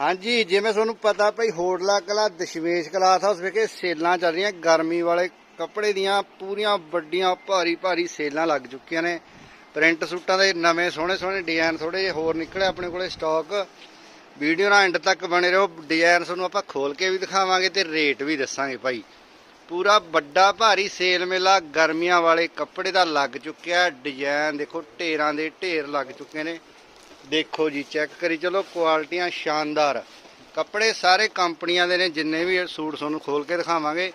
ਹਾਂਜੀ, ਜਿਵੇਂ ਤੁਹਾਨੂੰ ਪਤਾ ਭਈ ਹੋਟਲਾ, ਕਲਾ, ਦਸ਼ਮੇਸ਼ ਕਲਾਸ ਹਾਊਸ ਵਿਖੇ ਸੇਲਾਂ ਚੱਲ ਰਹੀਆਂ, ਗਰਮੀ ਵਾਲੇ ਕੱਪੜੇ ਦੀਆਂ ਪੂਰੀਆਂ ਵੱਡੀਆਂ ਭਾਰੀ ਭਾਰੀ ਸੇਲਾਂ ਲੱਗ ਚੁੱਕੀਆਂ ਨੇ। ਪ੍ਰਿੰਟ ਸੂਟਾਂ ਦੇ ਨਵੇਂ ਸੋਹਣੇ ਸੋਹਣੇ ਡਿਜ਼ਾਈਨ ਥੋੜੇ ਜਿਹੇ ਹੋਰ ਨਿਕਲੇ ਆਪਣੇ ਕੋਲੇ ਸਟਾਕ ਵੀਡੀਓ ਨਾਲ ਐਂਡ ਤੱਕ ਬਣੇ ਰਹੋ ਡਿਜ਼ਾਈਨ ਤੁਹਾਨੂੰ ਆਪਾਂ ਖੋਲ ਕੇ ਵੀ ਦਿਖਾਵਾਂਗੇ ਤੇ ਰੇਟ ਵੀ ਦੱਸਾਂਗੇ ਭਾਈ। ਪੂਰਾ ਵੱਡਾ, ਭਾਰੀ ਸੇਲ ਮੇਲਾ ਗਰਮੀਆਂ ਵਾਲੇ ਕੱਪੜੇ ਦਾ ਲੱਗ ਚੁੱਕਿਆ ਡਿਜ਼ਾਈਨ ਦੇਖੋ, ਢੇਰਾਂ ਦੇ ਢੇਰ ਲੱਗ ਚੁੱਕੇ ਨੇ। ਦੇਖੋ ਜੀ ਚੈੱਕ ਕਰੀ, ਚਲੋ ਕੁਆਲਟੀਆਂ ਸ਼ਾਨਦਾਰ। ਕੱਪੜੇ ਸਾਰੇ ਕੰਪਨੀਆਂ ਦੇ ਨੇ, ਜਿੰਨੇ ਵੀ ਸੂਟ ਤੁਹਾਨੂੰ ਖੋਲ ਕੇ ਦਿਖਾਵਾਂਗੇ।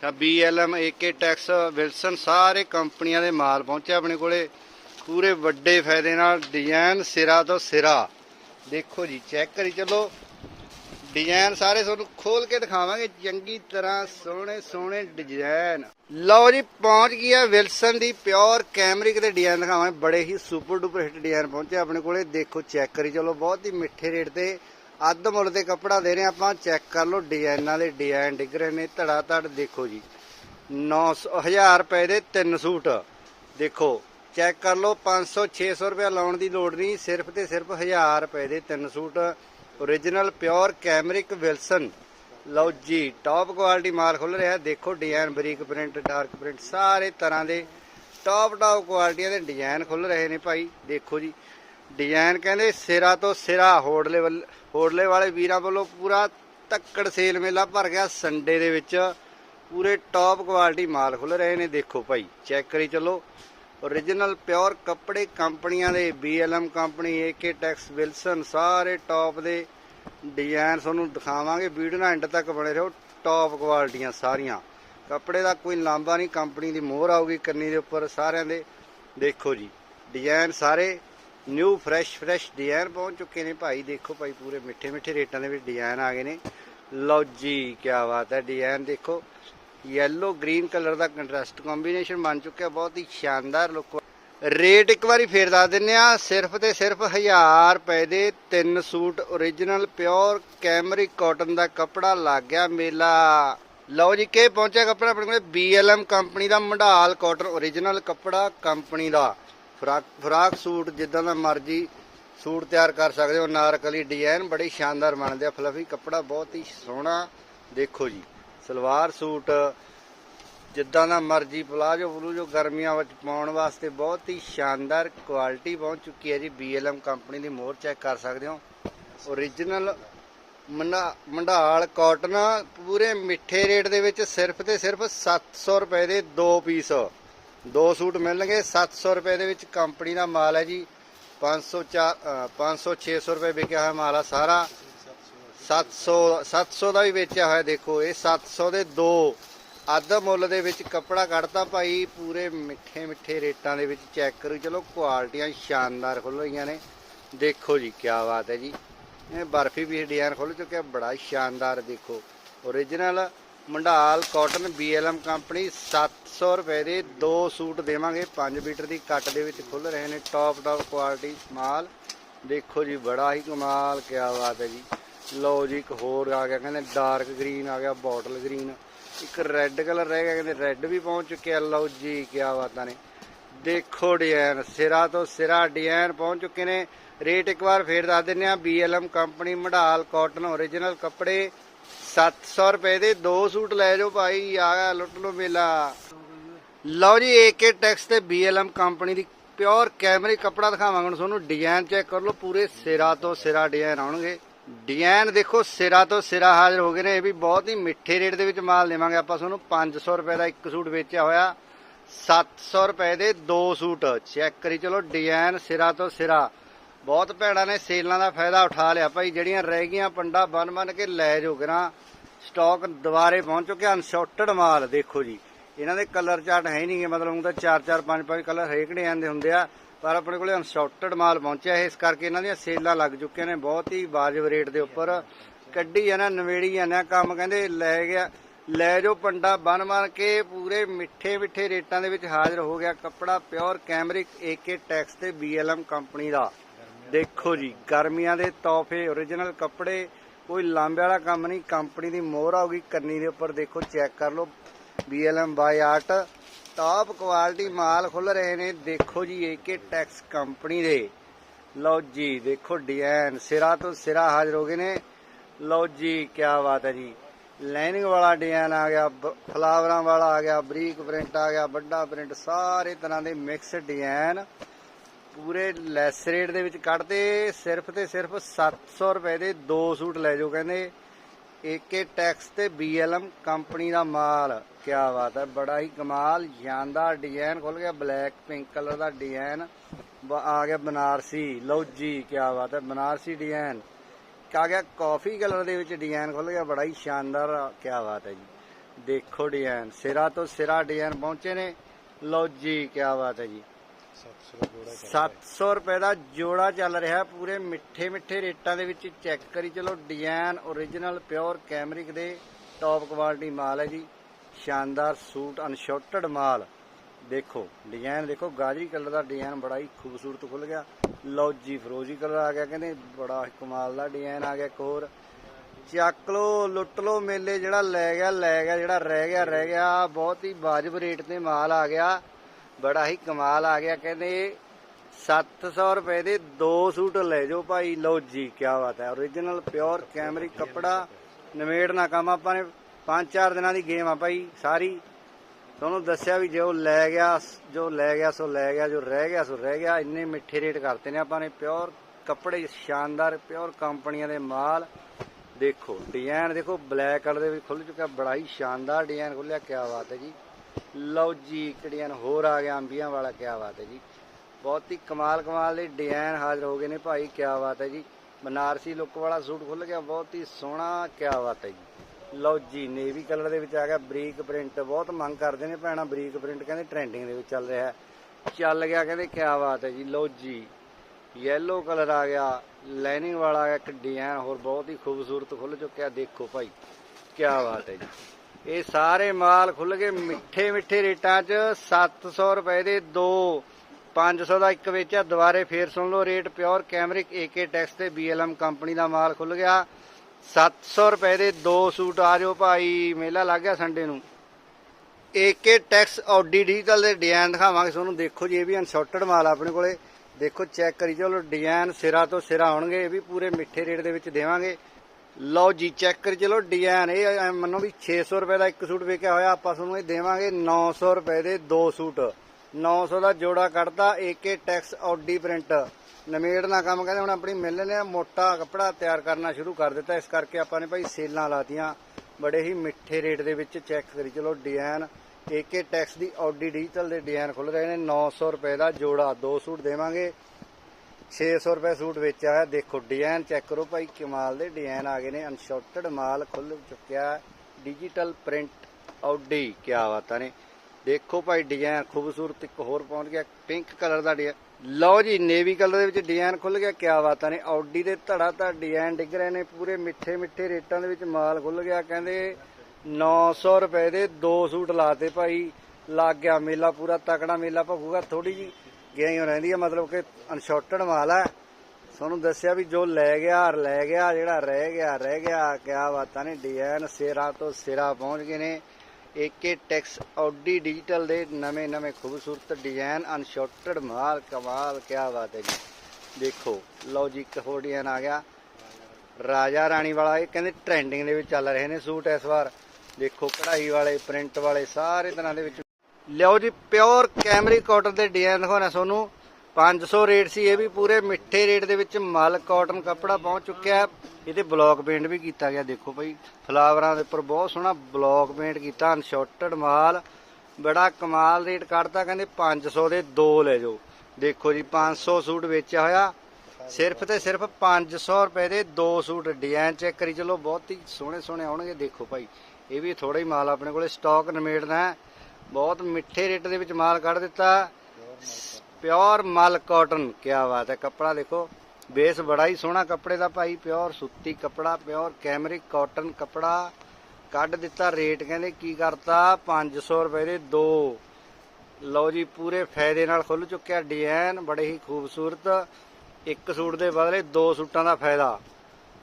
ਤਾਂ BLM AK ਟੈਕਸ ਵਿਲਸਨ ਸਾਰੇ ਕੰਪਨੀਆਂ ਦੇ ਮਾਲ ਪਹੁੰਚਿਆ ਆਪਣੇ ਕੋਲੇ। ਪੂਰੇ ਵੱਡੇ ਫਾਇਦੇ ਨਾਲ ਡਿਜ਼ਾਈਨ ਸਿਰਾ ਤੋਂ ਸਿਰਾ। ਦੇਖੋ ਜੀ ਚੈੱਕ ਕਰੀ, ਚਲੋ। ਡਿਜ਼ਾਈਨ ਸਾਰੇ ਤੁਹਾਨੂੰ ਖੋਲ ਕੇ ਦਿਖਾਵਾਂਗੇ, ਚੰਗੀ ਤਰ੍ਹਾਂ ਸੋਹਣੇ ਸੋਹਣੇ ਡਿਜ਼ਾਈਨ। ਲਓ ਜੀ, ਪਹੁੰਚ ਗਿਆ ਵਿਲਸਨ ਦੀ ਪਿਓਰ ਕੈਮਰਿਕ ਦੇ ਡਿਜ਼ਾਈਨ ਦਿਖਾਵਾਂਗੇ। ਬੜੇ ਹੀ ਸੁਪਰ ਡੁਪਰ ਹਿੱਟ ਡਿਜ਼ਾਈਨ ਪਹੁੰਚੇ ਆਪਣੇ ਕੋਲੇ। ਦੇਖੋ, ਚੈੱਕ ਕਰੀ ਚਲੋ, ਬਹੁਤ ਹੀ ਮਿੱਠੇ ਰੇਟ ਤੇ ਅੱਧ ਮੁੱਲ ਤੇ ਕੱਪੜਾ ਦੇ ਰਹੇ ਹਾਂ ਆਪਾਂ। ਚੈੱਕ ਕਰ ਲਓ, ਡਿਜ਼ਾਈਨਾਂ ਦੇ ਡਿਜ਼ਾਈਨ ਡਿੱਗ ਰਹੇ ਨੇ। ਧੜਾ ਧੜ ਦੇਖੋ ਜੀ 900 1000 ਰੁਪਏ ਦੇ ਤਿੰਨ ਸੂਟ। ਦੇਖੋ, ਚੈੱਕ ਕਰ ਲਓ 500 600 ਰੁਪਏ ਲਾਉਣ ਦੀ ਲੋੜ ਨਹੀਂ। ਸਿਰਫ ਤੇ ਸਿਰਫ 1000 ਰੁਪਏ ਦੇ ਤਿੰਨ suit. Origignal pure cambric Wilson ਲਓ ਜੀ ਟੌਪ ਕੁਆਲਿਟੀ ਮਾਲ ਖੁੱਲ ਰਿਹਾ ਦੇਖੋ ਡਿਜ਼ਾਈਨ ਬਰੀਕ ਪ੍ਰਿੰਟ ਡਾਰਕ ਪ੍ਰਿੰਟ ਸਾਰੇ ਤਰ੍ਹਾਂ ਦੇ ਟੌਪ ਟੌਪ ਕੁਆਲਿਟੀਆਂ ਦੇ ਡਿਜ਼ਾਈਨ ਖੁੱਲ ਰਹੇ ਨੇ ਭਾਈ। ਦੇਖੋ ਜੀ ਡਿਜ਼ਾਈਨ ਕਹਿੰਦੇ ਸਿਰਾ ਤੋਂ ਸਿਰਾ, ਹੋੜਲੇ ਵੱਲ, ਹੋੜਲੇ ਵਾਲੇ ਵੀਰਾਂ ਵੱਲੋਂ ਪੂਰਾ ਤੱਕੜ ਸੇਲ ਮੇਲਾ ਭਰ ਗਿਆ। ਸੰਡੇ ਦੇ ਵਿੱਚ ਪੂਰੇ ਟੌਪ ਕੁਆਲਿਟੀ ਮਾਲ ਖੁੱਲ ਰਹੇ ਨੇ। ਦੇਖੋ ਭਾਈ ਚੈੱਕ ਕਰੀ ਚੱਲੋ। Origignal ਪਿਓਰ ਕੱਪੜੇ ਕੰਪਨੀਆਂ ਦੇ BLM company AK tex Wilson ਸਾਰੇ ਟੌਪ ਦੇ ਡਿਜ਼ਾਈਨ ਤੁਹਾਨੂੰ ਦਿਖਾਵਾਂਗੇ। ਵੀਡੀਓ ਨਾਲ ਐਂਡ ਤੱਕ ਬਣੇ ਰਹੋ ਟੌਪ ਕੁਆਲਿਟੀਆਂ ਸਾਰੀਆਂ। ਕੱਪੜੇ ਦਾ ਕੋਈ ਲਾਂਬਾ ਨਹੀਂ, ਕੰਪਨੀ ਦੀ ਮੋਹਰ ਆਊਗੀ ਕੰਨੀ ਦੇ ਉੱਪਰ ਸਾਰਿਆਂ ਦੇ। ਦੇਖੋ ਜੀ ਡਿਜ਼ਾਈਨ ਸਾਰੇ ਨਿਊ ਫਰੈਸ਼ ਫਰੈਸ਼ ਡਿਜ਼ਾਈਨ ਪਹੁੰਚ ਚੁੱਕੇ ਨੇ ਭਾਈ। ਦੇਖੋ ਭਾਈ, ਪੂਰੇ ਮਿੱਠੇ ਮਿੱਠੇ ਰੇਟਾਂ ਦੇ ਵਿੱਚ ਡਿਜ਼ਾਈਨ ਆ ਗਏ ਨੇ। ਲਓ ਜੀ ਕੀ ਬਾਤ ਹੈ ਡਿਜ਼ਾਈਨ ਦੇਖੋ। ਯੈਲੋ ਗ੍ਰੀਨ ਕਲਰ ਦਾ ਕੰਟਰਾਸਟ ਕੰਬੀਨੇਸ਼ਨ ਬਣ ਚੁੱਕਿਆ, ਬਹੁਤ ਹੀ ਸ਼ਾਨਦਾਰ ਲੁੱਕ ਰੇਟ ਇੱਕ ਵਾਰੀ ਫੇਰ ਦੱਸ ਦਿੰਨੇ ਆ ਸਿਰਫ ਤੇ ਸਿਰਫ 1000 ਰੁਪਏ ਦੇ ਤਿੰਨ suit origignal pure cambric cotton ਦਾ ਕੱਪੜਾ ਲੱਗ ਗਿਆ ਮੇਲਾ। ਲਓ ਜੀ ਕੇ ਪਹੁੰਚਿਆ ਕੱਪੜਾ? ਆਪਣੇ ਕੋਲੇ BLM ਕੰਪਨੀ ਦਾ ਮੰਡਾਲ ਕਾਟਨ origignal ਕੱਪੜਾ ਕੰਪਨੀ ਦਾ। ਫਰਾਕ ਫਰਾਕ ਸੂਟ ਜਿੱਦਾਂ ਦਾ ਮਰਜ਼ੀ ਸੂਟ ਤਿਆਰ ਕਰ ਸਕਦੇ ਹੋ। ਨਾਰਕਲੀ ਡਿਜ਼ਾਈਨ ਬੜੇ ਸ਼ਾਨਦਾਰ ਬਣਦੇ ਆ। ਫਲਫੀ ਕੱਪੜਾ ਬਹੁਤ ਹੀ ਸੋਹਣਾ। ਦੇਖੋ ਜੀ। ਸਲਵਾਰ ਸੂਟ, ਜਿੱਦਾਂ ਦਾ ਮਰਜ਼ੀ ਪਲਾਜੋ ਬਲੂਜੋ ਗਰਮੀਆਂ ਵਿੱਚ ਪਾਉਣ ਵਾਸਤੇ ਬਹੁਤ ਹੀ ਸ਼ਾਨਦਾਰ ਕੁਆਲਿਟੀ ਪਹੁੰਚ ਚੁੱਕੀ ਹੈ ਜੀ। BLM ਕੰਪਨੀ ਦੀ ਮੋਹਰ ਚੈੱਕ ਕਰ ਸਕਦੇ ਹੋ। origignal ਮੰਡਾ ਮੰਡਾਲ ਕਾਟਨ ਪੂਰੇ ਮਿੱਠੇ ਰੇਟ ਦੇ ਵਿੱਚ ਸਿਰਫ ਤੇ ਸਿਰਫ 700 ਰੁਪਏ ਦੇ ਦੋ ਪੀਸ ਦੋ ਸੂਟ ਮਿਲਣਗੇ 700 ਰੁਪਏ ਦੇ ਵਿੱਚ ਕੰਪਨੀ ਦਾ ਮਾਲ ਹੈ ਜੀ। 500 500 600 ਰੁਪਏ ਵਿਕਿਆ ਹੋਇਆ ਮਾਲ ਆ ਸਾਰਾ। 700 700 ਦਾ ਵੀ ਵੇਚਿਆ ਹੋਇਆ ਦੇਖੋ, ਇਹ 700 ਦੇ ਦੋ। ਅੱਧ ਮੁੱਲ ਦੇ ਵਿੱਚ ਕੱਪੜਾ ਕੱਢਤਾ ਭਾਈ, ਪੂਰੇ ਮਿੱਠੇ ਮਿੱਠੇ ਰੇਟਾਂ ਦੇ ਵਿੱਚ ਚੈੱਕ ਕਰੋ ਚਲੋ, ਕੁਆਲਟੀਆਂ ਸ਼ਾਨਦਾਰ ਖੁੱਲ ਰਹੀਆਂ ਨੇ। ਦੇਖੋ ਜੀ ਕੀ ਬਾਤ ਹੈ ਜੀ। ਇਹ ਬਰਫੀ ਵੀ ਡਿਜ਼ਾਈਨ ਖੁੱਲ ਚੁੱਕਿਆ, ਬੜਾ ਸ਼ਾਨਦਾਰ ਦੇਖੋ। Origignal modal cotton BLM company 700 ਰੁਪਏ ਦੇ ਦੋ ਸੂਟ ਦੇਵਾਂਗੇ। 5 ਮੀਟਰ ਦੀ ਕੱਟ ਦੇ ਵਿੱਚ ਖੁੱਲ ਰਹੇ ਨੇ ਟੌਪ ਟੌਪ ਕੁਆਲਿਟੀ ਮਾਲ। ਦੇਖੋ ਜੀ, ਬੜਾ ਹੀ ਕਮਾਲ ਕੀ ਬਾਤ ਹੈ ਜੀ। ਲਓ ਜੀ ਇੱਕ ਹੋਰ ਆ ਗਿਆ, ਕਹਿੰਦੇ ਡਾਰਕ ਗ੍ਰੀਨ ਆ ਗਿਆ ਬੋਟਲ ਗ੍ਰੀਨ ਇੱਕ ਰੈੱਡ ਕਲਰ ਰਹਿ ਗਿਆ, ਕਹਿੰਦੇ ਰੈੱਡ ਵੀ ਪਹੁੰਚ ਚੁੱਕਿਆ। ਲਓ ਜੀ ਕੀ ਬਾਤਾਂ ਨੇ। ਦੇਖੋ ਡਿਜ਼ਾਈਨ, ਸਿਰਾ ਤੋਂ ਸਿਰਾ ਡਿਜ਼ਾਈਨ ਪਹੁੰਚ ਚੁੱਕੇ ਨੇ। ਰੇਟ ਇੱਕ ਵਾਰ ਫੇਰ ਦੱਸ ਦਿੰਨੇ ਆ BLM company modal cotton origignal ਕੱਪੜੇ 700 ਰੁਪਏ ਦੇ, ਦੋ ਸੂਟ ਲੈ ਜਾਓ ਭਾਈ, ਆ ਗਿਆ ਲੁੱਟ ਲਓ ਮੇਲਾ। ਲਓ ਜੀ AK ਟੈਕਸ ਤੇ BLM ਕੰਪਨੀ ਦੀ ਪਿਓਰ ਕੈਮਰਿਕ ਕੱਪੜਾ ਦਿਖਾਵਾਂਗੇ ਤੁਹਾਨੂੰ ਡਿਜ਼ਾਈਨ ਚੈੱਕ ਕਰ ਲਓ, ਪੂਰੇ ਸਿਰਾ ਤੋਂ ਸਿਰਾ ਡਿਜ਼ਾਈਨ ਆਉਣਗੇ। ਡਿਜ਼ਾਈਨ ਦੇਖੋ, ਸਿਰਾ ਤੋਂ ਸਿਰਾ ਹਾਜ਼ਰ ਹੋ ਗਏ ਨੇ। ਇਹ ਵੀ ਬਹੁਤ ਹੀ ਮਿੱਠੇ ਰੇਟ ਦੇ ਵਿੱਚ ਮਾਲ ਦੇਵਾਂਗੇ। ਆਪਾਂ ਤੁਹਾਨੂੰ 500 ਰੁਪਏ ਦਾ ਇੱਕ ਸੂਟ ਵੇਚਿਆ ਹੋਇਆ। 700 ਰੁਪਏ ਦੇ ਦੋ ਸੂਟ। ਚੈੱਕ ਕਰੀ ਚਲੋ ਡਿਜ਼ਾਈਨ ਸਿਰਾ ਤੋਂ ਸਿਰਾ। ਬਹੁਤ ਭੈਣਾਂ ਨੇ, ਸੇਲਾਂ ਦਾ ਫਾਇਦਾ ਉਠਾ ਲਿਆ। ਭਾਈ, ਜਿਹੜੀਆਂ ਰਹਿ ਗਈਆਂ ਪੰਡਾ ਬਨ ਬਨ ਕੇ ਲੈ ਜਾਓ ਕਰਾਂ। ਸਟਾਕ ਦੁਬਾਰੇ ਪਹੁੰਚ ਚੁੱਕਿਆ ਅਨਸ਼ਾਰਟਡ ਮਾਲ। ਦੇਖੋ ਜੀ, ਇਹਨਾਂ ਦੇ ਕਲਰ ਚਾਰਟ ਹੈ ਨਹੀਂਗੇ ਮਤਲਬ ਉਹ ਤਾਂ 4 4 5 5 ਕਲਰ ਹਰੇਕ ਡਿਜ਼ਾਈਨ ਦੇ ਹੁੰਦੇ ਆ। ਪਰ ਆਪਣੇ ਕੋਲੇ ਅਨਸ਼ਾਰਟਡ ਮਾਲ ਪਹੁੰਚਿਆ ਹੈ ਇਸ ਕਰਕੇ ਇਹਨਾਂ ਦੀਆਂ ਸੇਲਾਂ ਲੱਗ ਚੁੱਕੀਆਂ ਨੇ, ਬਹੁਤ ਹੀ ਵਾਜਬ ਰੇਟ ਦੇ ਉੱਪਰ। ਕੱਢੀ ਜਾਣਾ ਨਵੇੜੀ ਜਾਣਾ ਕੰਮ ਕਹਿੰਦੇ ਲੈ ਗਿਆ, ਲੈ ਜੋ ਪੰਡਾ, ਬਨ ਬਨ ਕੇ ਪੂਰੇ ਮਿੱਠੇ ਮਿੱਠੇ ਰੇਟਾਂ ਦੇ ਵਿੱਚ ਹਾਜ਼ਰ ਹੋ ਗਿਆ ਕੱਪੜਾ ਪਿਓਰ ਕੈਮਰਿਕ AK ਟੈਕਸ ਤੇ BLM ਕੰਪਨੀ ਦਾ। ਦੇਖੋ ਜੀ, ਗਰਮੀਆਂ ਦੇ ਤੋਹਫੇ origignal ਕੱਪੜੇ, ਕੋਈ ਲਾਂਬੇ ਵਾਲਾ ਕੰਮ ਨਹੀਂ ਕੰਪਨੀ ਦੀ ਮੋਹਰ ਆਊਗੀ ਕੰਨੀ ਦੇ ਉੱਪਰ, ਦੇਖੋ ਚੈੱਕ ਕਰ ਲਓ BLM by art top quality ਮਾਲ ਖੁੱਲ ਰਹੇ ਨੇ। ਦੇਖੋ ਜੀ ਏਕੇ ਟੈਕਸ ਕੰਪਨੀ ਦੇ। ਲਓ ਜੀ, ਦੇਖੋ ਡਿਜ਼ਾਈਨ ਸਿਰਾ ਤੋਂ ਸਿਰਾ ਹਾਜ਼ਰ ਹੋ ਗਏ ਨੇ। ਲਓ ਜੀ ਕੀ ਬਾਤ ਹੈ ਜੀ। ਲਾਈਨਿੰਗ ਵਾਲਾ ਡਿਜ਼ਾਈਨ ਆ ਗਿਆ ਫਲਾਵਰਾਂ ਵਾਲਾ ਆ ਗਿਆ, ਬਰੀਕ ਪ੍ਰਿੰਟ ਆ ਗਿਆ, ਵੱਡਾ ਪ੍ਰਿੰਟ ਸਾਰੇ ਤਰ੍ਹਾਂ ਦੇ ਮਿਕਸ ਡਿਜ਼ਾਈਨ ਪੂਰੇ ਲੈਸ ਰੇਟ ਦੇ ਵਿੱਚ ਕੱਢਦੇ। ਸਿਰਫ ਤੇ ਸਿਰਫ 700 ਰੁਪਏ ਦੇ ਦੋ ਸੂਟ ਲੈ ਜਾਓ, ਕਹਿੰਦੇ। ਏਕੇ ਟੈਕਸ ਤੇ BLM ਕੰਪਨੀ ਦਾ ਮਾਲ। ਕੀ ਬਾਤ ਹੈ, ਬੜਾ ਹੀ ਕਮਾਲ ਸ਼ਾਨਦਾਰ ਡਿਜ਼ਾਈਨ ਖੁੱਲ ਗਿਆ ਬਲੈਕ ਪਿੰਕ ਕਲਰ ਦਾ ਡਿਜ਼ਾਈਨ ਆ ਗਿਆ ਬਨਾਰਸੀ, ਲਓ ਜੀ ਕੀ ਬਾਤ ਹੈ, ਬਨਾਰਸੀ ਡਿਜ਼ਾਈਨ ਆ ਗਿਆ ਕਾਫੀ ਕਲਰ ਦੇ ਵਿੱਚ ਡਿਜ਼ਾਈਨ ਖੁੱਲ ਗਿਆ, ਬੜਾ ਹੀ ਸ਼ਾਨਦਾਰ ਕੀ ਬਾਤ ਹੈ ਜੀ। ਦੇਖੋ ਡਿਜ਼ਾਈਨ ਸਿਰਾ ਤੋਂ ਸਿਰਾ ਡਿਜ਼ਾਈਨ ਪਹੁੰਚੇ ਨੇ, ਲਓ ਜੀ ਕੀ ਬਾਤ ਹੈ ਜੀ। 700 ਰੁਪਏ ਦਾ ਜੋੜਾ ਚੱਲ ਰਿਹਾ, ਪੂਰੇ ਮਿੱਠੇ ਮਿੱਠੇ ਰੇਟਾਂ ਦੇ ਵਿੱਚ ਚੈੱਕ ਕਰੀ, ਚਲੋ ਡਿਜ਼ਾਈਨ origignal ਪਿਓਰ ਕੈਮਰਿਕ ਦੇ ਟੌਪ ਕੁਆਲਿਟੀ ਮਾਲ ਹੈ ਜੀ। ਸ਼ਾਨਦਾਰ ਸੂਟ ਅਨਸ਼ੋਟਡ ਮਾਲ। ਦੇਖੋ ਡਿਜ਼ਾਈਨ ਦੇਖੋ, ਗਾਜਰੀ ਕਲਰ ਦਾ ਡਿਜ਼ਾਈਨ ਬੜਾ ਹੀ ਖੂਬਸੂਰਤ ਖੁੱਲ ਗਿਆ। ਲਓ ਜੀ, ਫਰੋਜ਼ੀ ਕਲਰ ਆ ਗਿਆ, ਕਹਿੰਦੇ ਬੜਾ ਹੀ ਕਮਾਲ ਦਾ ਡਿਜ਼ਾਈਨ ਆ ਗਿਆ ਇੱਕ ਹੋਰ। ਚੱਕ ਲੋ ਲੁੱਟ ਲੋ ਮੇਲੇ, ਜਿਹੜਾ ਲੈ ਗਿਆ ਲੈ ਗਿਆ, ਜਿਹੜਾ ਰਹਿ ਗਿਆ ਰਹਿ ਗਿਆ। ਬਹੁਤ ਹੀ ਵਾਜਬ ਰੇਟ ਤੇ ਮਾਲ ਆ ਗਿਆ। ਬੜਾ ਹੀ ਕਮਾਲ ਆ ਗਿਆ, ਕਹਿੰਦੇ 700 ਰੁਪਏ ਦੇ ਦੋ ਸੂਟ ਲੈ ਜਾਓ ਭਾਈ। ਲਓ ਜੀ ਕੀ ਬਾਤ ਹੈ। origignal ਪਿਓਰ ਕੈਮਰੀ ਕੱਪੜਾ ਨਵੇੜ ਨਾ ਕੰਮ ਆਪਾਂ ਨੇ। 5-4 ਦਿਨਾਂ ਦੀ ਗੇਮ ਆ ਭਾਈ, ਸਾਰੀ। ਤੁਹਾਨੂੰ ਦੱਸਿਆ ਵੀ ਜੋ ਲੈ ਗਿਆ, ਜੋ ਲੈ ਗਿਆ, ਸੋ ਲੈ ਗਿਆ, ਜੋ ਰਹਿ ਗਿਆ, ਸੋ ਰਹਿ ਗਿਆ। ਇੰਨੇ ਮਿੱਠੇ ਰੇਟ ਕਰਤੇ ਨੇ ਆਪਾਂ ਨੇ। ਪਿਓਰ ਕੱਪੜੇ ਸ਼ਾਨਦਾਰ ਪਿਓਰ ਕੰਪਨੀਆਂ ਦੇ ਮਾਲ। ਦੇਖੋ ਡਿਜ਼ਾਈਨ ਦੇਖੋ ਬਲੈਕ ਕਲਰ ਦੇ ਵਿੱਚ ਖੁੱਲ ਚੁੱਕਾ ਬੜਾ ਹੀ ਸ਼ਾਨਦਾਰ ਡਿਜ਼ਾਈਨ ਖੁੱਲਿਆ ਕੀ ਬਾਤ ਹੈ ਜੀ। ਲਓ ਜੀ, ਇੱਕ ਡਿਜ਼ਾਈਨ ਹੋਰ ਆ ਗਿਆ, ਅੰਬੀਆਂ ਵਾਲਾ ਕੀ ਬਾਤ ਹੈ ਜੀ। ਬਹੁਤ ਹੀ ਕਮਾਲ ਕਮਾਲ ਦੇ ਡਿਜ਼ਾਈਨ ਹਾਜ਼ਰ ਹੋ ਗਏ ਨੇ ਭਾਈ ਕੀ ਬਾਤ ਹੈ ਜੀ। ਬਨਾਰਸੀ ਲੁੱਕ ਵਾਲਾ ਸੂਟ ਖੁੱਲ ਗਿਆ, ਬਹੁਤ ਹੀ ਸੋਹਣਾ ਕੀ ਬਾਤ ਹੈ ਜੀ। ਲਓ ਜੀ ਨੇਵੀ ਕਲਰ ਦੇ ਵਿੱਚ ਆ ਗਿਆ ਬਰੀਕ ਪ੍ਰਿੰਟ ਬਹੁਤ ਮੰਗ ਕਰਦੇ ਨੇ ਭੈਣਾ ਬਰੀਕ ਪ੍ਰਿੰਟ ਕਹਿੰਦੇ ਟ੍ਰੈਂਡਿੰਗ ਦੇ ਵਿੱਚ ਚੱਲ ਰਿਹਾ ਚੱਲ ਗਿਆ, ਕਹਿੰਦੇ ਕੀ ਬਾਤ ਹੈ ਜੀ। ਲਓ ਜੀ ਯੈਲੋ ਕਲਰ ਆ ਗਿਆ ਲਾਈਨਿੰਗ ਵਾਲਾ ਇੱਕ ਡਿਜ਼ਾਈਨ ਹੋਰ ਬਹੁਤ ਹੀ ਖੂਬਸੂਰਤ ਖੁੱਲ ਚੁੱਕਿਆ, ਦੇਖੋ ਭਾਈ ਕੀ ਬਾਤ ਹੈ ਜੀ। ਇਹ ਸਾਰੇ ਮਾਲ ਖੁੱਲ ਗਏ, ਮਿੱਠੇ ਮਿੱਠੇ ਰੇਟਾਂ 'ਚ 700 ਰੁਪਏ ਦੇ ਦੋ 500 ਦਾ ਇੱਕ ਵੇਚਿਆ, ਦੁਬਾਰੇ ਫੇਰ ਸੁਣ ਲਓ, rate pure cambric AK Tex ਤੇ BLM ਕੰਪਨੀ ਦਾ ਮਾਲ ਖੁੱਲ ਗਿਆ। 700 ਰੁਪਏ ਦੇ ਦੋ ਸੂਟ ਆ ਜਾਓ ਭਾਈ, ਮੇਲਾ ਲੱਗ ਗਿਆ ਸੰਡੇ ਨੂੰ। ਏਕੇ ਟੈਕਸ ਆਡੀ ਡਿਜੀਟਲ ਦੇ ਡਿਜ਼ਾਈਨ ਦਿਖਾਵਾਂਗੇ ਤੁਹਾਨੂੰ। ਦੇਖੋ ਜੀ, ਇਹ ਵੀ ਅਨਸ਼ਾਰਟਡ ਮਾਲ ਆ ਆਪਣੇ ਕੋਲੇ। ਦੇਖੋ, ਚੈੱਕ ਕਰੀ ਚਲੋ ਡਿਜ਼ਾਈਨ ਸਿਰਾ ਤੋਂ ਸਿਰਾ ਹੋਣਗੇ ਇਹ ਵੀ ਪੂਰੇ ਮਿੱਠੇ ਰੇਟ ਦੇ ਵਿੱਚ ਦੇਵਾਂਗੇ। ਲਓ ਜੀ, ਚੈੱਕ ਕਰੀ ਚਲੋ ਡਿਜ਼ਾਈਨ ਇਹ ਮੰਨੋ ਵੀ 600 ਰੁਪਏ ਦਾ ਇੱਕ ਸੂਟ ਵੇਚਿਆ ਹੋਇਆ, ਆਪਾਂ ਤੁਹਾਨੂੰ ਇਹ ਦੇਵਾਂਗੇ 900 ਰੁਪਏ ਦੇ ਦੋ ਸੂਟ। 900 ਦਾ ਜੋੜਾ ਕੱਢਦਾ ਏਕੇ ਟੈਕਸ ਆਡੀ ਪ੍ਰਿੰਟ ਨਮੇੜਨਾ ਕੰਮ ਕਹਿੰਦੇ ਹੁਣ ਆਪਣੀ ਮਿਲ ਨੇ ਮੋਟਾ ਕੱਪੜਾ ਤਿਆਰ ਕਰਨਾ ਸ਼ੁਰੂ ਕਰ ਦਿੱਤਾ। ਇਸ ਕਰਕੇ ਆਪਾਂ ਨੇ ਭਾਈ ਸੇਲਾਂ ਲਾਤੀਆਂ, ਬੜੇ ਹੀ ਮਿੱਠੇ ਰੇਟ ਦੇ ਵਿੱਚ ਚੈੱਕ ਕਰੀ। ਚਲੋ ਡਿਜ਼ਾਈਨ ਏਕੇ ਟੈਕਸ ਦੀ ਆਡੀ ਡਿਜੀਟਲ ਦੇ ਡਿਜ਼ਾਈਨ ਖੁੱਲ ਰਹੇ ਨੇ 900 ਰੁਪਏ ਦਾ ਜੋੜਾ, ਦੋ ਸੂਟ ਦੇਵਾਂਗੇ। 600 ਰੁਪਏ ਸੂਟ ਵੇਚਿਆ ਹੈ ਦੇਖੋ ਡਿਜ਼ਾਈਨ ਚੈੱਕ ਕਰੋ ਭਾਈ, ਕਮਾਲ ਦੇ ਡਿਜ਼ਾਈਨ ਆ ਗਏ ਨੇ ਅਨਸ਼ਾਰਟਡ ਮਾਲ ਖੁੱਲ ਚੁੱਕਿਆ ਡਿਜੀਟਲ ਪ੍ਰਿੰਟ ਆਡੀ ਕੀ ਬਾਤਾਂ ਨੇ। ਦੇਖੋ ਭਾਈ ਡਿਜ਼ਾਈਨ ਖੂਬਸੂਰਤ ਇੱਕ ਹੋਰ ਪਹੁੰਚ ਗਿਆ ਪਿੰਕ ਕਲਰ ਦਾ ਡਿਜ਼ਾਈਨ ਲਓ ਜੀ ਨੇਵੀ ਕਲਰ ਦੇ ਵਿੱਚ ਡਿਜ਼ਾਈਨ ਖੁੱਲ ਗਿਆ, ਕਿਆ ਬਾਤਾਂ ਨੇ। ਆਡੀ ਦੇ ਧੜਾ ਧੜ ਡਿਜ਼ਾਈਨ ਡਿੱਗ ਰਹੇ ਨੇ, ਪੂਰੇ ਮਿੱਠੇ ਮਿੱਠੇ ਰੇਟਾਂ ਦੇ ਵਿੱਚ ਮਾਲ ਖੁੱਲ ਗਿਆ। ਕਹਿੰਦੇ 900 ਰੁਪਏ ਦੇ ਦੋ ਸੂਟ ਲਾਤੇ ਭਾਈ। ਲੱਗ ਗਿਆ ਮੇਲਾ ਪੂਰਾ, ਤਕੜਾ ਮੇਲਾ ਭਗੂਗਾ ਥੋੜੀ ਜੀ ਗਈ ਰਹਿੰਦੀ ਹੈ ਮਤਲਬ ਕਿ ਅਨਸ਼ਾਰਟਡ ਮਾਲ ਹੈ ਤੁਹਾਨੂੰ ਦੱਸਿਆ ਵੀ ਜੋ ਲੈ ਗਿਆ ਲੈ ਗਿਆ, ਜਿਹੜਾ ਰਹਿ ਗਿਆ ਰਹਿ ਗਿਆ, ਕਿਆ ਬਾਤਾਂ ਨੇ। ਡਿਜ਼ਾਈਨ ਸਿਰਾ ਤੋਂ ਸਿਰਾ ਪਹੁੰਚ ਗਏ ਨੇ। ਏਕੇ ਟੈਕਸ ਆਡੀ ਡਿਜੀਟਲ ਦੇ ਨਵੇਂ ਨਵੇਂ ਖੂਬਸੂਰਤ ਡਿਜ਼ਾਈਨ ਅਨਸ਼ਾਰਟਡ ਮਾਲ, ਕਮਾਲ, ਕਿਆ ਬਾਤ ਹੈ ਜੀ। ਦੇਖੋ, ਲਓ ਜੀ, ਇੱਕ ਹੋਰ ਡਿਜ਼ਾਈਨ ਆ ਗਿਆ। ਰਾਜਾ ਰਾਣੀ ਵਾਲਾ, ਇਹ ਕਹਿੰਦੇ ਟ੍ਰੈਂਡਿੰਗ ਦੇ ਵਿੱਚ ਚੱਲ ਰਹੇ ਨੇ ਸੂਟ ਇਸ ਵਾਰ। ਦੇਖੋ, ਕਢਾਈ ਵਾਲੇ ਪ੍ਰਿੰਟ ਵਾਲੇ, ਸਾਰੇ ਤਰ੍ਹਾਂ ਦੇ ਵਿੱਚ। ਲਿਓ ਜੀ ਪਿਓਰ ਕੈਮਰੀ ਕਾਟਨ ਦੇ ਡਿਜ਼ਾਈਨ ਦਿਖਾਉਣਾ ਤੁਹਾਨੂੰ। 500 ਰੇਟ ਸੀ, ਇਹ ਵੀ ਪੂਰੇ ਮਿੱਠੇ ਰੇਟ ਦੇ ਵਿੱਚ ਮਲ ਕਾਟਨ ਕੱਪੜਾ ਪਹੁੰਚ ਚੁੱਕਿਆ ਹੈ। ਇਹਦੇ ਬਲੌਕ ਪੇਂਟ ਵੀ ਕੀਤਾ ਗਿਆ, ਦੇਖੋ ਭਾਈ ਫਲਾਵਰਾਂ ਦੇ ਉੱਪਰ ਬਹੁਤ ਸੋਹਣਾ ਬਲੌਕ ਪੇਂਟ ਕੀਤਾ ਅਨਸ਼ਾਰਟਡ ਮਾਲ, ਬੜਾ ਕਮਾਲ ਰੇਟ ਕੱਢਤਾ, ਕਹਿੰਦੇ 500 ਦੇ ਦੋ ਲੈ ਜਾਓ। ਦੇਖੋ ਜੀ 500 ਸੂਟ ਵੇਚਿਆ ਹੋਇਆ, ਸਿਰਫ ਤੇ ਸਿਰਫ 500 ਰੁਪਏ ਦੇ ਦੋ ਸੂਟ ਡਿਜ਼ਾਈਨ ਚੈੱਕ ਕਰੀ, ਚਲੋ ਬਹੁਤ ਹੀ ਸੋਹਣੇ ਸੋਹਣੇ ਆਉਣਗੇ, ਦੇਖੋ ਭਾਈ, ਇਹ ਵੀ ਥੋੜਾ ਹੀ ਮਾਲ ਆਪਣੇ ਕੋਲੇ ਸਟਾਕ ਨਿਮੇੜਨਾ ਬਹੁਤ ਮਿੱਠੇ ਰੇਟ ਦੇ ਵਿੱਚ ਮਾਲ ਕੱਢ ਦਿੱਤਾ। ਪਿਓਰ ਮਲ ਕਾਟਨ ਕੀ ਬਾਤ ਹੈ। ਕੱਪੜਾ ਦੇਖੋ, ਬੇਸ ਬੜਾ ਹੀ ਸੋਹਣਾ ਕੱਪੜੇ ਦਾ ਭਾਈ, ਪਿਓਰ ਸੁੱਤੀ ਕੱਪੜਾ, ਪਿਓਰ ਕੈਮਰਿਕ ਕਾਟਨ ਕੱਪੜਾ। ਕੱਢ ਦਿੱਤਾ, ਰੇਟ ਕਹਿੰਦੇ ਕੀ ਕਰਤਾ 500 ਰੁਪਏ ਦੇ ਦੋ। ਲਓ ਜੀ, ਪੂਰੇ ਫਾਇਦੇ ਨਾਲ ਖੁੱਲ ਚੁੱਕਿਆ ਡਿਜ਼ਾਈਨ ਬੜੇ ਹੀ ਖੂਬਸੂਰਤ। ਇੱਕ ਸੂਟ ਦੇ ਬਦਲੇ ਦੋ ਸੂਟਾਂ ਦਾ ਫਾਇਦਾ।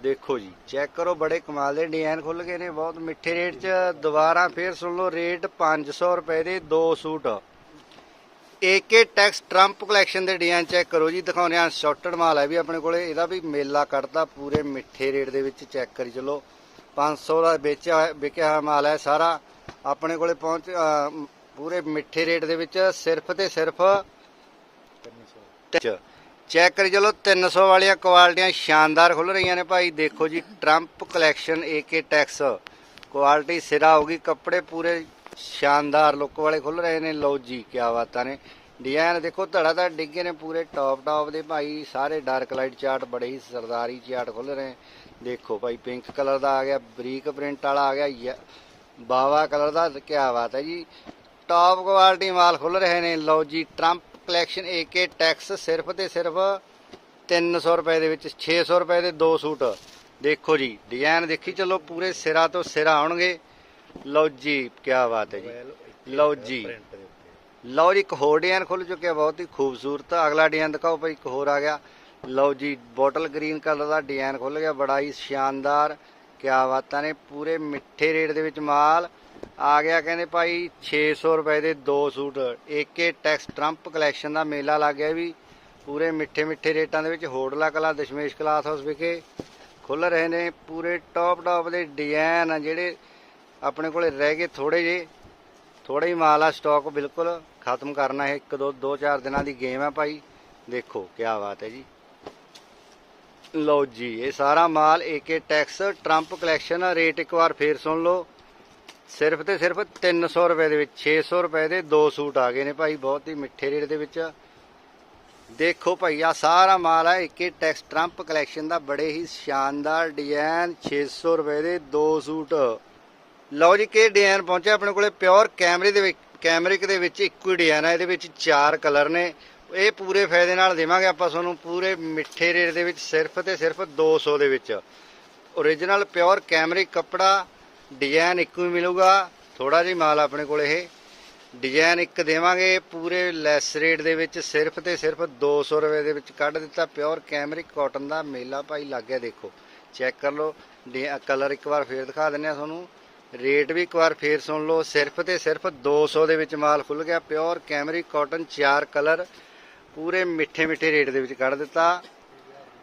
ਦੇਖੋ ਜੀ, ਚੈੱਕ ਕਰੋ, ਬੜੇ ਕਮਾਲ ਦੇ ਡਿਜ਼ਾਈਨ ਖੁੱਲ ਗਏ ਨੇ, ਬਹੁਤ ਮਿੱਠੇ ਰੇਟ 'ਚ। ਦੁਬਾਰਾ ਫੇਰ ਸੁਣ ਲਓ, ਰੇਟ 500 ਰੁਪਏ ਦੇ ਦੋ suit. AK Tex Trump collection ਦੇ ਡਿਜ਼ਾਈਨ ਚੈੱਕ ਕਰੋ ਜੀ, ਦਿਖਾਉਂਦੇ ਆ ਸ਼ਾਰਟਡ ਮਾਲ ਹੈ ਵੀ ਆਪਣੇ ਕੋਲੇ, ਇਹਦਾ ਵੀ ਮੇਲਾ ਕੱਢਦਾ ਪੂਰੇ ਮਿੱਠੇ ਰੇਟ ਦੇ ਵਿੱਚ ਚੈੱਕ ਕਰੀ ਚਲੋ। 500 ਦਾ ਵੇਚਿਆ ਹੋਇਆ- ਵਿਕਿਆ ਹੋਇਆ ਮਾਲ ਹੈ ਸਾਰਾ, ਆਪਣੇ ਕੋਲੇ ਪਹੁੰਚ ਪੂਰੇ ਮਿੱਠੇ ਰੇਟ ਦੇ ਵਿੱਚ ਸਿਰਫ ਤੇ ਸਿਰਫ ਚੈੱਕ ਕਰੀ ਚਲੋ 300 ਵਾਲੀਆਂ ਕੁਆਲਟੀਆਂ ਸ਼ਾਨਦਾਰ ਖੁੱਲ ਰਹੀਆਂ ਨੇ ਭਾਈ, ਦੇਖੋ ਜੀ, Trump collection AK Tex. Quality ਸਿਰਾ ਹੋਗੀ ਕੱਪੜੇ ਪੂਰੇ ਸ਼ਾਨਦਾਰ ਲੁੱਕ ਵਾਲੇ ਖੁੱਲ ਰਹੇ ਨੇ। ਲਓ ਜੀ ਕੀ ਬਾਤਾਂ ਨੇ। ਡਿਜ਼ਾਈਨ ਦੇਖੋ, ਧੜਾ ਧੜ ਡਿੱਗੇ ਨੇ ਪੂਰੇ ਟੌਪ ਟੌਪ ਦੇ। ਭਾਈ, ਸਾਰੇ ਡਾਰਕ ਲਾਈਟ ਚਾਰਟ ਬੜੇ ਹੀ ਸਰਦਾਰੀ ਚਾਰਟ ਖੁੱਲ ਰਹੇ ਦੇਖੋ ਭਾਈ ਪਿੰਕ ਕਲਰ ਦਾ ਆ ਗਿਆ, ਬਰੀਕ ਪ੍ਰਿੰਟ ਵਾਲਾ ਆ ਗਿਆ। ਯ- ਬਾਵਾ ਕਲਰ ਦਾ ਕੀ ਬਾਤ ਹੈ ਜੀ। ਟੌਪ ਕੁਆਲਿਟੀ ਮਾਲ ਖੁੱਲ ਰਹੇ ਨੇ। ਲਓ ਜੀ ਟਰੰਪ ਕਲੈਕਸ਼ਨ ਏਕੇ ਟੈਕਸ ਸਿਰਫ ਤੇ ਸਿਰਫ 300 ਰੁਪਏ ਦੇ ਵਿੱਚ 600 ਰੁਪਏ ਦੇ ਦੋ ਸੂਟ। ਦੇਖੋ ਜੀ ਡਿਜ਼ਾਈਨ ਦੇਖੀ ਚਲੋ, ਪੂਰੇ ਸਿਰਾ ਤੋਂ ਸਿਰਾ ਆਉਣਗੇ। ਲਓ ਜੀ ਕੀ ਬਾਤ ਹੈ ਜੀ। ਲਓ ਜੀ। ਲਓ ਜੀ ਇੱਕ ਹੋਰ ਡਿਜ਼ਾਈਨ ਖੁੱਲ ਚੁੱਕਿਆ ਬਹੁਤ ਹੀ ਖੂਬਸੂਰਤ। ਅਗਲਾ ਡਿਜ਼ਾਈਨ ਦਿਖਾਓ ਭਾਈ ਇੱਕ ਹੋਰ ਆ ਗਿਆ। ਲਓ ਜੀ ਬੋਟਲ ਗ੍ਰੀਨ ਕਲਰ ਦਾ ਡਿਜ਼ਾਈਨ ਖੁੱਲ ਗਿਆ ਬੜਾ ਹੀ ਸ਼ਾਨਦਾਰ। ਕਿਆ ਬਾਤਾਂ ਨੇ ਪੂਰੇ ਮਿੱਠੇ ਰੇਟ ਦੇ ਵਿੱਚ ਮਾਲ। ਆ ਗਿਆ ਕਹਿੰਦੇ ਭਾਈ 600 ਰੁਪਏ ਦੇ ਦੋ suit. AK Tex Trump collection ਦਾ ਮੇਲਾ ਲੱਗ ਗਿਆ ਵੀ। ਪੂਰੇ ਮਿੱਠੇ ਮਿੱਠੇ ਰੇਟਾਂ ਦੇ ਵਿੱਚ ਹੋਟਲਾ ਕਲਾ ਦਸ਼ਮੇਸ਼ ਕਲਾਸ ਹਾਊਸ ਵਿਖੇ ਖੁੱਲ ਰਹੇ ਨੇ। ਪੂਰੇ ਟੌਪ ਟੌਪ ਦੇ ਡਿਜ਼ਾਈਨ ਆ ਜਿਹੜੇ ਆਪਣੇ ਕੋਲੇ ਰਹਿ ਗਏ ਥੋੜੇ ਜੇ ਥੋੜਾ ਹੀ ਮਾਲ ਆ ਸਟਾਕ ਬਿਲਕੁਲ ਖਤਮ ਕਰਨਾ ਹੈ ਇੱਕ ਦੋ ਦੋ ਚਾਰ ਦਿਨਾਂ ਦੀ ਗੇਮ ਹੈ ਭਾਈ। ਦੇਖੋ ਕੀ ਬਾਤ ਹੈ ਜੀ। ਲਓ ਜੀ, ਇਹ ਸਾਰਾ ਮਾਲ AK Tex Trump collection rate ਇੱਕ ਵਾਰ ਫੇਰ ਸੁਣ ਲਓ। ਸਿਰਫ ਤੇ ਸਿਰਫ 300 ਰੁਪਏ ਦੇ ਵਿੱਚ 600 ਰੁਪਏ ਦੇ ਦੋ ਸੂਟ ਆ ਗਏ ਨੇ ਭਾਈ, ਬਹੁਤ ਹੀ ਮਿੱਠੇ ਰੇਟ ਦੇ ਵਿੱਚ। ਦੇਖੋ ਭਾਈ ਆ ਸਾਰਾ ਮਾਲ ਹੈ ਏਕੇ ਟੈਕਸ ਟਰੰਪ ਕਲੈਕਸ਼ਨ ਦਾ। ਬੜੇ ਹੀ ਸ਼ਾਨਦਾਰ ਡਿਜ਼ਾਈਨ 600 ਰੁਪਏ ਦੇ ਦੋ ਸੂਟ। ਲਓ ਜੀ ਕਿ ਡਿਜ਼ਾਈਨ ਪਹੁੰਚਿਆ ਆਪਣੇ ਕੋਲੇ ਪਿਓਰ ਕੈਮਰੇ ਦੇ ਵਿੱਚ ਕੈਮਰਿਕ ਦੇ ਵਿੱਚ ਇੱਕੋ ਹੀ ਡਿਜ਼ਾਈਨ ਹੈ ਇਹਦੇ ਵਿੱਚ ਚਾਰ ਕਲਰ ਨੇ। ਇਹ ਪੂਰੇ ਫਾਇਦੇ ਨਾਲ ਦੇਵਾਂਗੇ ਆਪਾਂ ਤੁਹਾਨੂੰ, ਪੂਰੇ ਮਿੱਠੇ ਰੇਟ ਦੇ ਵਿੱਚ, ਸਿਰਫ ਤੇ ਸਿਰਫ 200 ਦੇ ਵਿੱਚ। ਓਰੀਜਨਲ ਪਿਓਰ ਕੈਮਰਿਕ ਕੱਪੜਾ ਡਿਜ਼ਾਈਨ ਇੱਕੋ ਹੀ ਮਿਲੂਗਾ। ਥੋੜਾ ਜਿਹਾ ਮਾਲ ਆਪਣੇ ਕੋਲ ਇਹ। ਡਿਜ਼ਾਈਨ ਇੱਕ ਦੇਵਾਂਗੇ, ਪੂਰੇ ਲੈਸ ਰੇਟ ਦੇ ਵਿੱਚ, ਸਿਰਫ ਤੇ ਸਿਰਫ 200 ਰੁਪਏ ਦੇ ਵਿੱਚ ਕੱਢ ਦਿੱਤਾ। ਪਿਓਰ ਕੈਮਰਿਕ ਕਾਟਨ ਦਾ ਮੇਲਾ ਭਾਈ ਲੱਗ ਗਿਆ, ਦੇਖੋ। ਚੈੱਕ ਕਰ ਲਓ। ਕਲਰ ਇੱਕ ਵਾਰ ਫੇਰ ਦਿਖਾ ਦਿੰਨੇ ਆ ਤੁਹਾਨੂੰ। ਰੇਟ ਵੀ ਇੱਕ ਵਾਰ ਫੇਰ ਸੁਣ ਲਓ, ਸਿਰਫ ਤੇ ਸਿਰਫ 200 ਦੇ ਵਿੱਚ ਮਾਲ ਖੁੱਲ ਗਿਆ ਪਿਓਰ ਕੈਮਰੀ ਕਾਟਨ ਚਾਰ ਕਲਰ ਪੂਰੇ ਮਿੱਠੇ ਮਿੱਠੇ ਰੇਟ ਦੇ ਵਿੱਚ ਕੱਢ ਦਿੱਤਾ।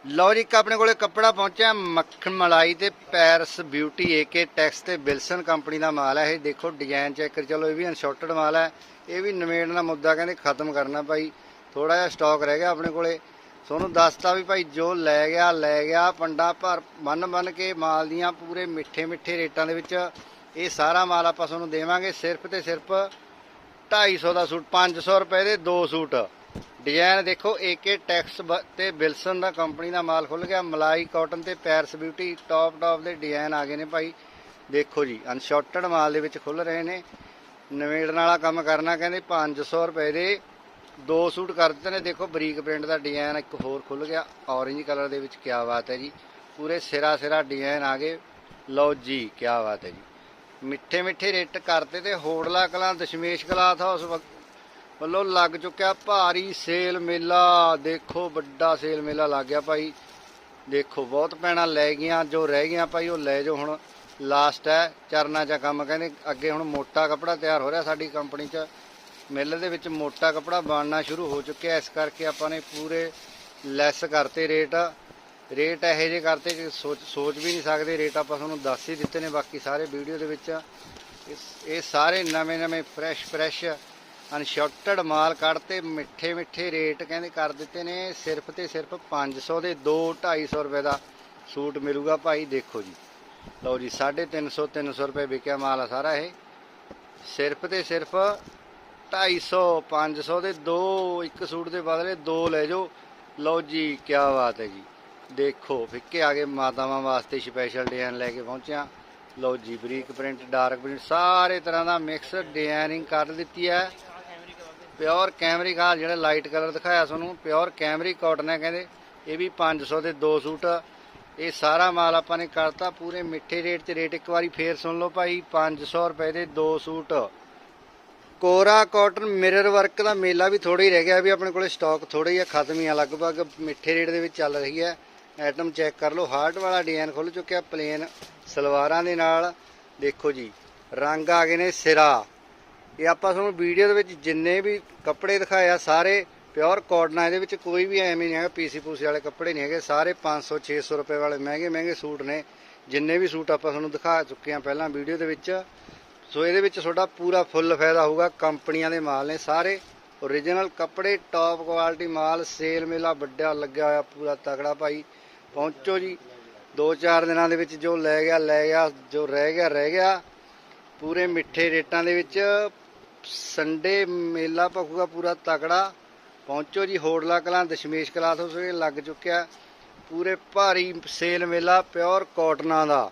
ਲਓ ਜੀ, ਇੱਕ ਆਪਣੇ ਕੋਲੇ ਕੱਪੜਾ ਪਹੁੰਚਿਆ, ਮੱਖਣ ਮਲਾਈ ਤੇ ਪੈਰਸ ਬਿਊਟੀ ਏਕੇ ਟੈਕਸ ਤੇ ਬਿਲਸਨ ਕੰਪਨੀ ਦਾ ਮਾਲ ਹੈ। ਇਹ ਦੇਖੋ ਡਿਜ਼ਾਈਨ ਚੈੱਕ ਕਰ, ਚਲੋ ਇਹ ਵੀ ਅਨਸ਼ਾਰਟਡ ਮਾਲ ਹੈ। ਇਹ ਵੀ ਨਵੇੜ ਦਾ ਮੁੱਦਾ, ਕਹਿੰਦੇ ਖਤਮ ਕਰਨਾ ਭਾਈ। ਥੋੜਾ ਜਿਹਾ ਸਟਾਕ ਰਹਿ ਗਿਆ ਆਪਣੇ ਕੋਲੇ। ਤੁਹਾਨੂੰ ਦੱਸਤਾ ਵੀ ਭਾਈ, ਜੋ ਲੈ ਗਿਆ ਲੈ ਗਿਆ, ਪੰਡਾ ਭਰ ਬੰਨ ਬੰਨ ਕੇ ਮਾਲ ਦੀਆਂ ਪੂਰੇ ਮਿੱਠੇ ਮਿੱਠੇ ਰੇਟਾਂ ਦੇ ਵਿੱਚ ਇਹ ਸਾਰਾ ਮਾਲ ਆਪਾਂ ਤੁਹਾਨੂੰ ਦੇਵਾਂਗੇ ਸਿਰਫ ਤੇ ਸਿਰਫ 250 ਦਾ ਸੂਟ 500 ਰੁਪਏ ਦੇ ਦੋ ਸੂਟ। ਡਿਜ਼ਾਈਨ ਦੇਖੋ ਏਕੇ ਟੈਕਸ ਬ- ਤੇ ਬਿਲਸਨ ਦਾ ਕੰਪਨੀ ਦਾ ਮਾਲ ਖੁੱਲ ਗਿਆ। ਮਲਾਈ ਕਾਟਨ ਤੇ ਪੈਰਸ ਬਿਊਟੀ ਟੌਪ ਟੌਪ ਦੇ ਡਿਜ਼ਾਈਨ ਆ ਗਏ ਨੇ ਭਾਈ। ਦੇਖੋ ਜੀ ਅਨਸ਼ਾਰਟਡ ਮਾਲ ਦੇ ਵਿੱਚ ਖੁੱਲ ਰਹੇ ਨੇ। ਨਵੇੜਨ ਵਾਲਾ ਕੰਮ ਕਰਨਾ ਕਹਿੰਦੇ 500 ਰੁਪਏ ਦੇ ਦੋ ਸੂਟ ਕਰ ਦਿੱਤੇ ਨੇ। ਦੇਖੋ, ਬਰੀਕ ਪ੍ਰਿੰਟ ਦਾ ਡਿਜ਼ਾਈਨ ਇੱਕ ਹੋਰ ਖੁੱਲ ਗਿਆ। ਔਰੇਂਜ ਕਲਰ ਦੇ ਵਿੱਚ ਕੀ ਬਾਤ ਹੈ ਜੀ। ਪੂਰੇ ਸਿਰਾ ਸਿਰਾ ਡਿਜ਼ਾਈਨ ਆ ਗਏ। ਲਓ ਜੀ ਕੀ ਬਾਤ ਹੈ ਜੀ। ਮਿੱਠੇ ਮਿੱਠੇ ਰੇਟ ਕਰਤੇ ਤੇ ਹੋੜਲਾ ਕਲਾਂ ਦਸ਼ਮੇਸ਼ ਕਲਾਥ ਹਾਊਸ ਵ- ਵੱਲੋਂ ਲੱਗ ਚੁੱਕਿਆ ਭਾਰੀ ਸੇਲ ਮੇਲਾ। ਦੇਖੋ ਵੱਡਾ ਸੇਲ ਮੇਲਾ ਲੱਗ ਗਿਆ ਭਾਈ। ਦੇਖੋ ਬਹੁਤ ਪੈਣਾ ਲੈ ਗਈਆਂ, ਜੋ ਰਹਿ ਗਈਆਂ ਭਾਈ ਉਹ ਲੈ ਜਾਓ ਹੁਣ। ਲਾਸਟ ਹੈ, ਚਰਨਾ ਚਾ ਕੰਮ ਕਹਿੰਦੇ, ਅੱਗੇ ਹੁਣ ਮੋਟਾ ਕੱਪੜਾ ਤਿਆਰ ਹੋ ਰਿਹਾ ਸਾਡੀ ਕੰਪਨੀ 'ਚ। ਮਿੱਲ ਦੇ ਵਿੱਚ ਮੋਟਾ ਕੱਪੜਾ ਬਣਨਾ ਸ਼ੁਰੂ ਹੋ ਚੁੱਕਿਆ, ਇਸ ਕਰਕੇ ਆਪਾਂ ਨੇ ਪੂਰੇ ਲੈਸ ਕਰਤੇ ਰੇਟ। ਰੇਟ ਇਹੋ ਜਿਹੇ ਕਰਤੇ ਕਿ ਸੋਚ ਸੋਚ ਵੀ ਨਹੀਂ ਸਕਦੇ, ਰੇਟ ਆਪਾਂ ਤੁਹਾਨੂੰ ਦੱਸ ਹੀ ਦਿੱਤੇ ਨੇ ਬਾਕੀ ਸਾਰੇ ਵੀਡੀਓ ਦੇ ਵਿੱਚ। ਇਸ- ਇਹ ਸਾਰੇ ਨਵੇਂ ਨਵੇਂ ਫਰੈਸ਼ ਫਰੈਸ਼ ਅਨਸ਼ਾਰਟਡ ਮਾਲ ਕੱਢਤੇ, ਮਿੱਠੇ ਮਿੱਠੇ ਰੇਟ ਕਹਿੰਦੇ ਕਰ ਦਿੱਤੇ ਨੇ। ਸਿਰਫ ਤੇ ਸਿਰਫ 500 ਦੇ 2 250 ਰੁਪਏ ਦਾ ਸੂਟ ਮਿਲੂਗਾ ਭਾਈ, ਦੇਖੋ ਜੀ। ਲਓ ਜੀ 350 300 ਰੁਪਏ ਵਿਕਿਆ ਮਾਲ ਆ ਸਾਰਾ ਇਹ। ਸਿਰਫ ਤੇ ਸਿਰਫ 250 500 ਦੇ ਦੋ, ਇੱਕ ਸੂਟ ਦੇ ਬਦਲੇ ਦੋ ਲੈ ਜਾਓ। ਲਓ ਜੀ ਕੀ ਬਾਤ ਹੈ ਜੀ। ਦੇਖੋ, ਫਿੱਕੇ ਆ ਗਏ ਮਾਤਾਵਾਂ ਵਾਸਤੇ ਸਪੈਸ਼ਲ ਡਿਜ਼ਾਈਨ ਲੈ ਕੇ ਪਹੁੰਚਿਆ। ਲਓ ਜੀ, ਬਰੀਕ ਪ੍ਰਿੰਟ ਡਾਰਕ ਪ੍ਰਿੰਟ ਸਾਰੇ ਤਰ੍ਹਾਂ ਦਾ ਮਿਕਸ ਡਿਜ਼ਾਈਨਿੰਗ ਕਰ ਦਿੱਤੀ ਹੈ। ਪਿਓਰ ਕੈਮਰਿਕ ਆ ਜਿਹੜਾ ਲਾਈਟ ਕਲਰ ਦਿਖਾਇਆ ਤੁਹਾਨੂੰ ਪਿਓਰ ਕੈਮਰਿਕ ਕਾਟਨ ਹੈ ਕਹਿੰਦੇ। ਇਹ ਵੀ 500 ਦੇ ਦੋ ਸੂਟ। ਇਹ ਸਾਰਾ ਮਾਲ ਆਪਾਂ ਨੇ ਕਰਤਾ, ਪੂਰੇ ਮਿੱਠੇ ਰੇਟ 'ਚ ਰੇਟ ਇੱਕ ਵਾਰੀ ਫੇਰ ਸੁਣ ਲਓ ਭਾਈ 500 ਰੁਪਏ ਦੇ ਦੋ ਸੂਟ। ਕੋਰਾ ਕਾਟਨ ਮਿਰਰ ਵਰਕ ਦਾ ਮੇਲਾ ਵੀ ਥੋੜਾ ਹੀ ਰਹਿ ਗਿਆ, ਵੀ ਆਪਣੇ ਕੋਲੇ ਸਟਾਕ ਥੋੜਾ ਹੀ ਆ, ਖਤਮ ਹੀ ਆ, ਲਗਭਗ ਮਿੱਠੇ ਰੇਟ ਦੇ ਵਿੱਚ ਚੱਲ ਰਹੀ ਹੈ। ਆਈਟਮ ਚੈੱਕ ਕਰ ਲਓ। ਹਾਰਟ ਵਾਲਾ ਡਿਜ਼ਾਈਨ ਖੁੱਲ ਚੁੱਕਿਆ ਪਲੇਨ ਸਲਵਾਰਾਂ ਦੇ ਨਾਲ। ਦੇਖੋ ਜੀ, ਰੰਗ ਆ ਗਏ ਨੇ ਸਿਰਾ। ਇਹ ਆਪਾਂ ਤੁਹਾਨੂੰ ਵੀਡੀਓ ਦੇ ਵਿੱਚ ਜਿੰਨੇ ਵੀ ਕੱਪੜੇ ਦਿਖਾਏ ਆ, ਸਾਰੇ ਪਿਓਰ ਕਾਟਨ ਆ। ਇਹਦੇ ਵਿੱਚ ਕੋਈ ਵੀ ਐਵੇਂ ਨਹੀਂ ਹੈਗਾ, ਪੀਸੀ ਪੂਸੀ ਵਾਲੇ ਕੱਪੜੇ ਨਹੀਂ ਹੈਗੇ। ਸਾਰੇ 500 600 ਰੁਪਏ ਵਾਲੇ ਮਹਿੰਗੇ ਮਹਿੰਗੇ ਸੂਟ ਨੇ। ਜਿੰਨੇ ਵੀ ਸੂਟ ਆਪਾਂ ਤੁਹਾਨੂੰ ਦਿਖਾ ਚੁੱਕੇ ਆ ਪਹਿਲਾਂ ਵੀਡੀਓ ਦੇ ਵਿੱਚ। ਸੋ ਇਹਦੇ ਵਿੱਚ ਤੁਹਾਡਾ ਪੂਰਾ ਫੁੱਲ ਫਾਇਦਾ ਹੋਊਗਾ। ਕੰਪਨੀਆਂ ਦੇ ਮਾਲ ਨੇ ਸਾਰੇ। ਓਰੀਜਨਲ ਕੱਪੜੇ ਟੌਪ ਕੁਆਲਿਟੀ ਮਾਲ ਸੇਲ ਮੇਲਾ ਵੱਡਾ ਲੱਗਿਆ ਹੋਇਆ, ਪੂਰਾ ਤਗੜਾ ਭਾਈ। ਪਹੁੰਚੋ ਜੀ। 2-4 ਦਿਨਾਂ ਦੇ ਵਿੱਚ ਜੋ ਲੈ ਗਿਆ ਲੈ ਗਿਆ, ਜੋ ਰਹਿ ਗਿਆ ਰਹਿ ਗਿਆ। ਪੂਰੇ ਮਿੱਠੇ ਰੇਟਾਂ ਦੇ ਵਿੱਚ ਸੰਡੇ ਮੇਲਾ ਭਖੂਗਾ ਪੂਰਾ ਤਕੜਾ। ਪਹੁੰਚੋ ਜੀ ਹੋੜਲਾ ਕਲਾਂ, ਦਸ਼ਮੇਸ਼ ਕਲਾਸ ਉਸ ਵੇਲੇ ਲੱਗ ਚੁੱਕਿਆ। ਪੂਰੇ ਭਾਰੀ ਸੇਲ ਮੇਲਾ, ਪਿਓਰ ਕਾਟਨਾਂ ਦਾ।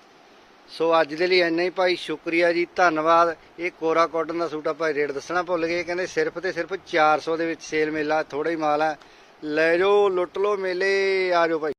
ਸੋ ਅੱਜ ਦੇ ਲਈ ਇੰਨਾ ਹੀ ਭਾਈ, ਸ਼ੁਕਰੀਆ ਜੀ, ਧੰਨਵਾਦ। ਇਹ ਕੋਰਾ ਕਾਟਨ ਦਾ ਸੂਟ ਆਪਾਂ ਰੇਟ ਦੱਸਣਾ ਭੁੱਲ ਗਏ, ਕਹਿੰਦੇ ਸਿਰਫ ਤੇ ਸਿਰਫ 400 ਦੇ ਵਿੱਚ ਸੇਲ ਮੇਲਾ ਥੋੜਾ ਹੀ ਮਾਲ ਹੈ। ਲੈ ਜਾਓ, ਲੁੱਟ ਲਓ ਮੇਲੇ, ਆ ਜਾਓ ਭਾਈ।